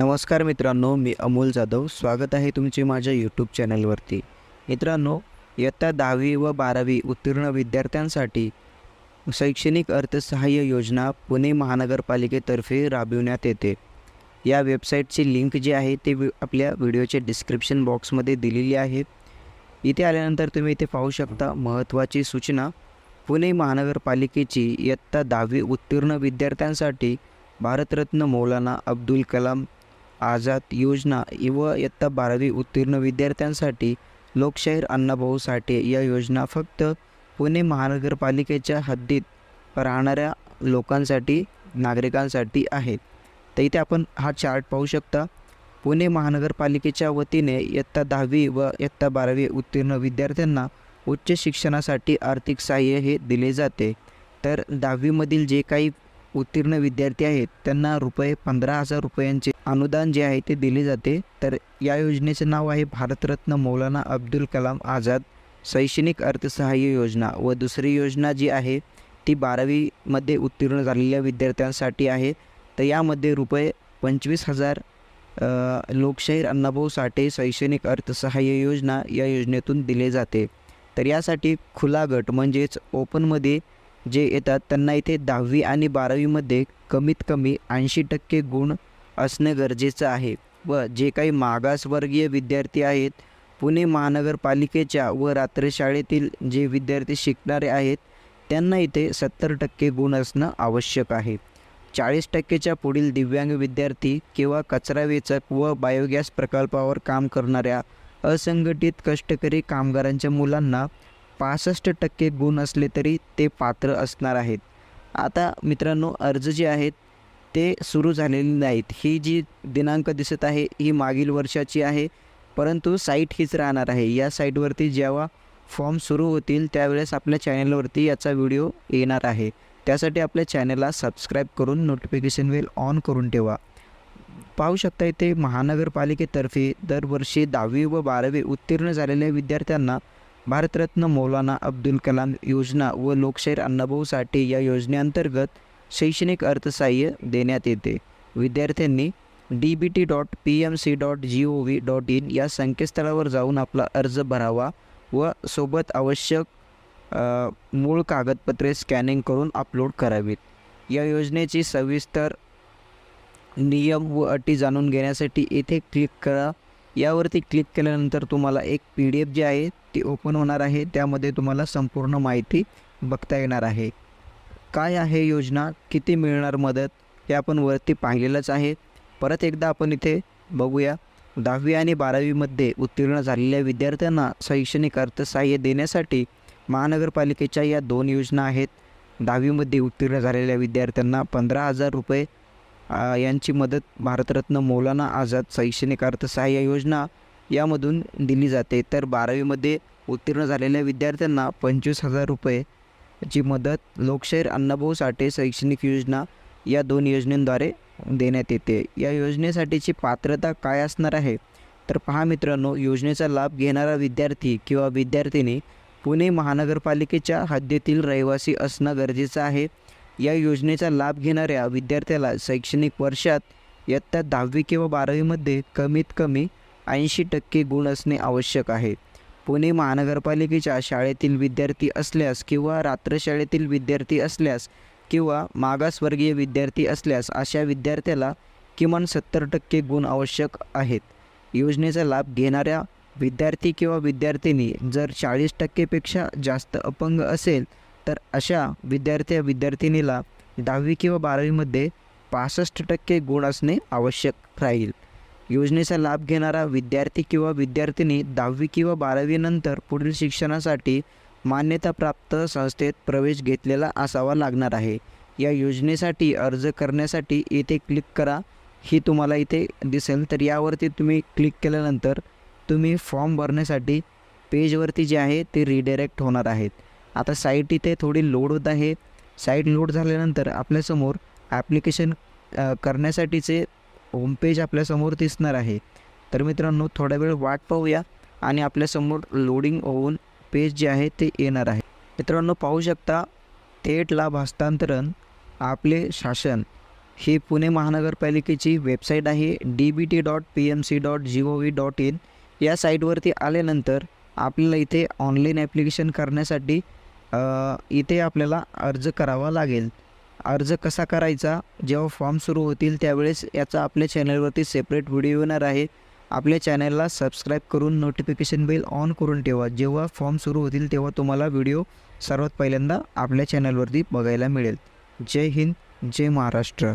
नमस्कार मित्रांनो मी अमोल जाधव. स्वागत आहे तुमचे माझ्या यूट्यूब चॅनलवरती. मित्रांनो इयत्ता दहावी व बारावी उत्तीर्ण विद्यार्थ्यांसाठी शैक्षणिक अर्थसहाय्य योजना पुणे महानगरपालिकेतर्फे राबविण्यात येते. या वेबसाईटची लिंक जी आहे ते वि आपल्या व्हिडिओच्या डिस्क्रिप्शन बॉक्समध्ये दिलेली आहे. इथे आल्यानंतर तुम्ही इथे पाहू शकता महत्त्वाची सूचना. पुणे महानगरपालिकेची इयत्ता दहावी उत्तीर्ण विद्यार्थ्यांसाठी भारतरत्न मौलाना अब्दुल कलाम आझाद योजना व इयत्ता बारावी उत्तीर्ण विद्यार्थ्यांसाठी लोकशाहीर अण्णाभाऊ साठे या योजना फक्त पुणे महानगरपालिकेच्या हद्दीत राहणाऱ्या लोकांसाठी नागरिकांसाठी आहेत. तर इथे आपण हा चार्ट पाहू शकता. पुणे महानगरपालिकेच्या वतीने इयत्ता दहावी व इयत्ता बारावी उत्तीर्ण विद्यार्थ्यांना उच्च शिक्षणासाठी आर्थिक सहाय्य हे दिले जाते. तर दहावीमधील जे काही उत्तीर्ण विद्यार्थी आहेत त्यांना रुपये पंधरा हजार रुपयांचे अनुदान जे आहे ते दिले जाते. तर या योजनेचं नाव आहे भारतरत्न मौलाना अब्दुल कलाम आझाद शैक्षणिक अर्थसहाय्य योजना व दुसरी योजना जी आहे ती बारावीमध्ये उत्तीर्ण झालेल्या विद्यार्थ्यांसाठी आहे. तर यामध्ये रुपये पंचवीस हजार लोकशाहीर अण्णाभाऊ साठे शैक्षणिक अर्थसहाय्य योजना या योजनेतून दिले जाते. तर यासाठी खुला गट म्हणजेच ओपनमध्ये जे येतात त्यांना इथे दहावी आणि बारावीमध्ये कमीत कमी ऐंशी टक्के गुण असणे गरजेचं आहे व जे काही मागासवर्गीय विद्यार्थी आहेत पुणे महानगरपालिकेच्या व रात्रशाळेतील जे विद्यार्थी शिकणारे आहेत त्यांना इथे सत्तर टक्के गुण असणं आवश्यक आहे. चाळीस टक्केच्या पुढील दिव्यांग विद्यार्थी किंवा कचरा वेचक व बायोगॅस प्रकल्पावर काम करणाऱ्या असंघटित कष्टकरी कामगारांच्या मुलांना पासष्ट टक्के गुण असले तरी ते पात्र असणार आहेत. आता मित्रांनो अर्ज जे आहेत ते सुरू झालेले नाहीत. ही जी दिनांक दिसत आहे ही मागील वर्षाची आहे. परंतु साईट हीच राहणार आहे. या साईटवरती जेव्हा फॉर्म सुरू होतील त्यावेळेस आपल्या चॅनलवरती याचा व्हिडिओ येणार आहे. त्यासाठी आपल्या चॅनलला सबस्क्राईब करून नोटिफिकेशन वेल ऑन करून ठेवा. पाहू शकता इथे महानगरपालिकेतर्फे दरवर्षी दहावी व बारावी उत्तीर्ण झालेल्या विद्यार्थ्यांना भारतरत्न मौलाना अब्दुल कलाम योजना व लोकशाहीर अण्णाभाऊ साठे या योजनेअंतर्गत शैक्षणिक अर्थसहाय्य देण्यात येते. विद्यार्थ्यांनी D B T dot P M C dot G O V dot in या संकेतस्थळावर जाऊन आपला अर्ज भरावा व सोबत आवश्यक मूळ कागदपत्रे स्कॅनिंग करून अपलोड करावीत. या योजनेची सविस्तर नियम व अटी जाणून घेण्यासाठी येथे क्लिक करा. यावरती क्लिक केल्यानंतर तुम्हाला एक पी डी एफ जी आहे ती ओपन होणार आहे. त्यामध्ये तुम्हाला संपूर्ण माहिती बघता येणार आहे. काय आहे योजना? किती मिळणार मदत? हे आपण वरती पाहिलेलंच आहे. परत एकदा आपण इथे बघूया. दहावी आणि बारावीमध्ये उत्तीर्ण झालेल्या विद्यार्थ्यांना शैक्षणिक अर्थसहाय्य देण्यासाठी महानगरपालिकेच्या या दोन योजना आहेत. दहावीमध्ये उत्तीर्ण झालेल्या विद्यार्थ्यांना पंधरा हजार रुपये यांची मदत भारतरत्न मौलाना आझाद शैक्षणिक अर्थसहाय्य योजना यामधून दिली जाते. तर बारावीमध्ये उत्तीर्ण झालेल्या विद्यार्थ्यांना पंचवीस हजार रुपये ची मदत लोकशाहीर अण्णाभाऊ साठे शैक्षणिक योजना या दोन योजनेद्वारे देण्यात येते. या योजनेसाठीची पात्रता काय असणार आहे? तर पहा मित्रांनो योजनेचा लाभ घेणारा विद्यार्थी किंवा विद्यार्थिनी पुणे महानगरपालिकेच्या हद्दीतील रहिवासी असणं गरजेचं आहे. या योजनेचा लाभ घेणाऱ्या विद्यार्थ्याला शैक्षणिक वर्षात इयत्ता दहावी किंवा बारावीमध्ये कमीत कमी ऐंशी टक्के गुण असणे आवश्यक आहे. पुणे महानगरपालिकेच्या शाळेतील विद्यार्थी असल्यास किंवा रात्रशाळेतील विद्यार्थी असल्यास किंवा मागासवर्गीय विद्यार्थी असल्यास अशा विद्यार्थ्याला किमान सत्तर टक्के गुण आवश्यक आहेत. योजनेचा लाभ घेणाऱ्या विद्यार्थी किंवा विद्यार्थिनी जर चाळीस टक्केपेक्षा जास्त अपंग असेल तर अशा विद्यार्थी विद्यार्थिनीला दहावी किंवा बारावीमध्ये पासष्ट टक्के गुण असणे आवश्यक राहील. योजनेचा लाभ घेणारा विद्यार्थी किंवा विद्यार्थिनी दहावी किंवा बारावीनंतर पुढील शिक्षणासाठी मान्यताप्राप्त संस्थेत प्रवेश घेतलेला असावा लागणार आहे. या योजनेसाठी अर्ज करण्यासाठी येथे क्लिक करा. ही तुम्हाला इथे दिसेल. तर यावरती तुम्ही क्लिक केल्यानंतर तुम्ही फॉर्म भरण्यासाठी पेजवरती जे आहे ते रिडायरेक्ट होणार आहेत. आता साईट इथे थोडी लोड होत आहे. साईट लोड झाल्यानंतर आपल्यासमोर ॲप्लिकेशन करण्यासाठीचे होमपेज आपल्यासमोर दिसणार आहे. तर मित्रांनो थोडा वेळ वाट पाहूया आणि आपल्यासमोर लोडिंग होऊन पेज जे आहे ते येणार आहे. मित्रांनो पाहू शकता थेट लाभ हस्तांतरण आपले शासन. ही पुणे महानगरपालिकेची वेबसाईट आहे D B T dot P M C dot G O V dot in या साईटवरती आल्यानंतर आपल्याला इथे ऑनलाईन ॲप्लिकेशन करण्यासाठी इथे आपल्याला अर्ज करावा लागेल. अर्ज कसा करायचा? जेव्हा फॉर्म सुरू होतील त्यावेळेस याचा आपल्या चॅनलवरती सेपरेट व्हिडिओ येणार आहे. आपल्या चॅनलला सबस्क्राईब करून नोटिफिकेशन बेल ऑन करून ठेवा. जेव्हा फॉर्म सुरू होतील तेव्हा तुम्हाला व्हिडिओ सर्वात पहिल्यांदा आपल्या चॅनलवरती बघायला मिळेल. जय हिंद जय महाराष्ट्र.